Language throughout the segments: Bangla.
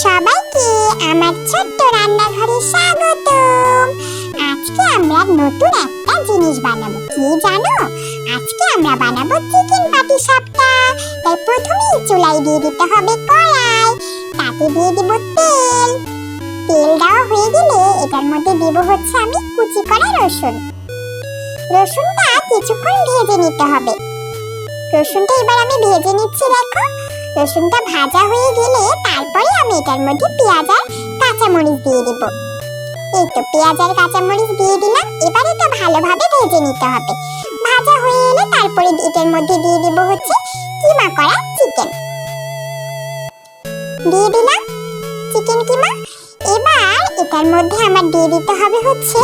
সবাইকে আমার ছোট্ট রান্নাঘরে স্বাগতম। আজকে আমরা নতুন একটা জিনিস বানাবো। কি জানো? আজকে আমরা বানাবো চিকেন পাটি সাপটা। তাই প্রথমেই চুলায় দিয়ে দিতে হবে কড়াই। তাতে দিয়ে দিব তেল। তেল দেওয়া হয়ে গেলে এটার মধ্যে দেব হচ্ছে আমি কুচি করা রসুন। রসুনটা কিছুক্ষণ ভেজে নিতে হবে। রসুনটা এবার আমি ভেজে নিচ্ছি, দেখো। রসুনটা ভাজা হয়ে গেলে তারপরে আমি এটার মধ্যে পেঁয়াজ আর কাঁচামরিচ দিয়ে দেব। এই তো পেঁয়াজ আর কাঁচামরিচ দিয়ে দিলাম, এবার এটা ভালোভাবে ভেজে নিতে হবে। ভাজা হয়ে এলে তারপরে এটার মধ্যে দিয়ে দেব হচ্ছে কিমা করা চিকেন। দিয়ে দিলাম চিকেন কিমা। এবার এটার মধ্যে আমার দিয়ে দিতে হবে হচ্ছে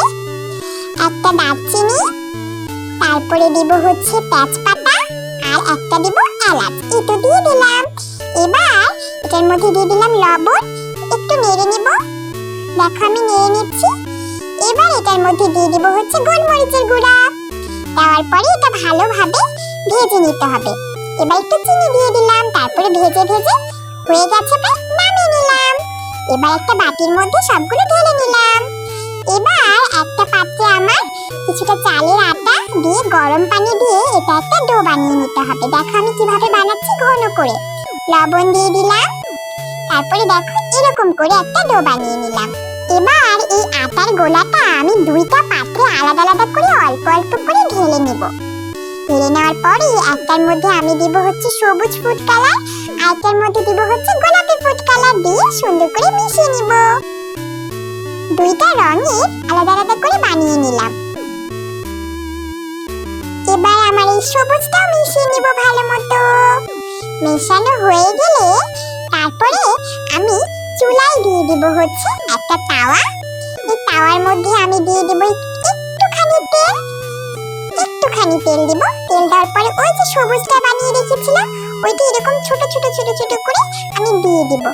একটা দারচিনি, তারপরে দিব হচ্ছে তেজপাতা, আর একটা দিব এলাচ এটা দিয়ে দিলাম। এবার এটার মধ্যে দিয়ে দিলাম লবণ, একটু নেড়ে নিব। দেখো আমি নেড়ে নিচ্ছি। এবার এটার মধ্যে দিয়ে দিব হচ্ছে গোলমরিচের গুঁড়া। দেওয়ার পরে এটা ভালোভাবে ভেজে নিতে হবে। এবার একটু চিনি দিয়ে দিলাম, তারপরে ভেজে ভেজে হয়ে গেছে প্রায় নামিয়ে নিলাম। এবার একটা বাটির মধ্যে সবগুলো ঢেলে নিলাম। এবার একটা পাত্রে আমার কিছুটা চালের আটা দিয়ে গরম পানি দিয়ে এটা একটা ডো বানিয়ে নিতে হবে। দেখো আমি কীভাবে বানাচ্ছি ঘন করে। লবণ দিয়ে দিলাম। তারপরে দেখো এরকম করে একটা ডো বানিয়ে নিলাম। এবার এই আটার গোলাটা আমি দুইটা পাত্রে আলাদা আলাদা করে অল্প অল্প করে ঢেলে নিব। ঢেলে নেওয়ার পরে একটার মধ্যে আমি দিব হচ্ছে সবুজ ফুড কালার আর একটার মধ্যে দিব হচ্ছে গোলাপি ফুড কালার দিয়ে সুন্দর করে মিশিয়ে নিব। দুইটা রঙের আলাদা আলাদা করে বানিয়ে নিলাম। সবুজটাও মিশিয়ে নিব ভালো মতো। মেশানো হয়ে গেলে তারপরে আমি চুলায় দিয়ে দিব হচ্ছে একটা তাওয়া। এই তাওয়ার মধ্যে আমি দিয়ে দিব একটুখানি তেল। একটুখানি তেল দিব। তেল দেওয়ার পরে ওই যে সবুজটা বানিয়ে রেখেছিলাম, ওইটা এরকম ছোট ছোট ছোট ছোট করে আমি দিয়ে দিব।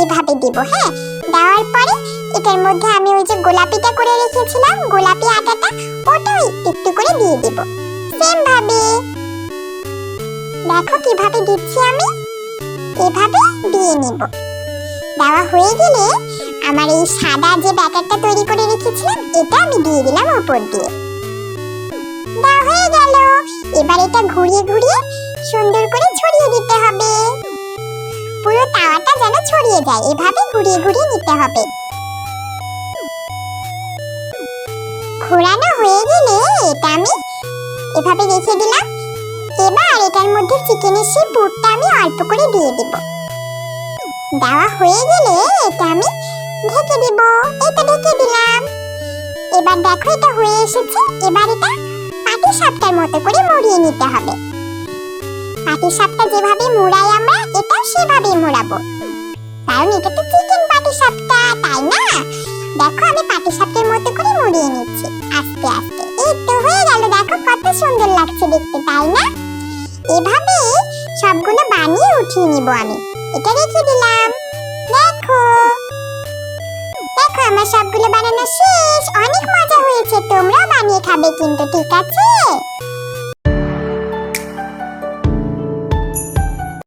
এভাবে দিব হ্যাঁ? দেওয়ার পরে এটার মধ্যে আমি ওই যে গোলাপিটা করে রেখেছিলাম, গোলাপি আটাটা ওটাও একটু একটু করে দিয়ে দিব। দেখো কীভাবে দিচ্ছি আমি। এভাবে দিয়ে নিব। দেওয়া হয়ে গেলে আমার এই সাদা যে ব্যাটারটা তৈরি করে রেখেছিলাম, এটা আমি দিয়ে দিলাম উপর দিয়ে। দেওয়া হয়ে গেল। এবার এটা ঘুরিয়ে ঘুরিয়ে সুন্দর করে ছড়িয়ে দিতে হবে। পুরো তাওয়াটা যেন ছড়িয়ে যায়, এভাবে ঘুরিয়ে ঘুরিয়ে নিতে হবে। ঘোরানো হয়ে গেলে এটা আমি এভাবে রেখে দিলাম। এবার এটার মধ্যে চিকেনের সেই পুরটা আমি অল্প করে দিয়ে দিব। দেওয়া হয়ে গেলে এটা আমি ঢেকে দিব। এটা ঢেকে দিলাম। এবার দেখো এটা হয়ে এসেছে। এবার এটা পাটি সাপটার মতো করে মুড়িয়ে নিতে হবে। পাটি সাপটা যেভাবে মুড়াই আমরা এটা সেভাবে মুড়াবো। কারণ এটা তো চিকেন পাটি সাপটা, তাই না? দেখো আমি পাটি সাপটার মতো করে মুড়িয়ে নিচ্ছি। আস্তে আস্তে। এই তো হয়ে গেল। দেখো কত সুন্দর লাগছে দেখতে, তাই না? এভাবে সবগুলো বানিয়ে উঠিয়ে নিব আমি। এটা রেখে দিলাম। দেখো। দেখো, আমার সবগুলো বানানো শেষ। অনেক মজা হয়েছে। তোমরাও বানিয়ে খাবে কিন্তু, ঠিক আছে?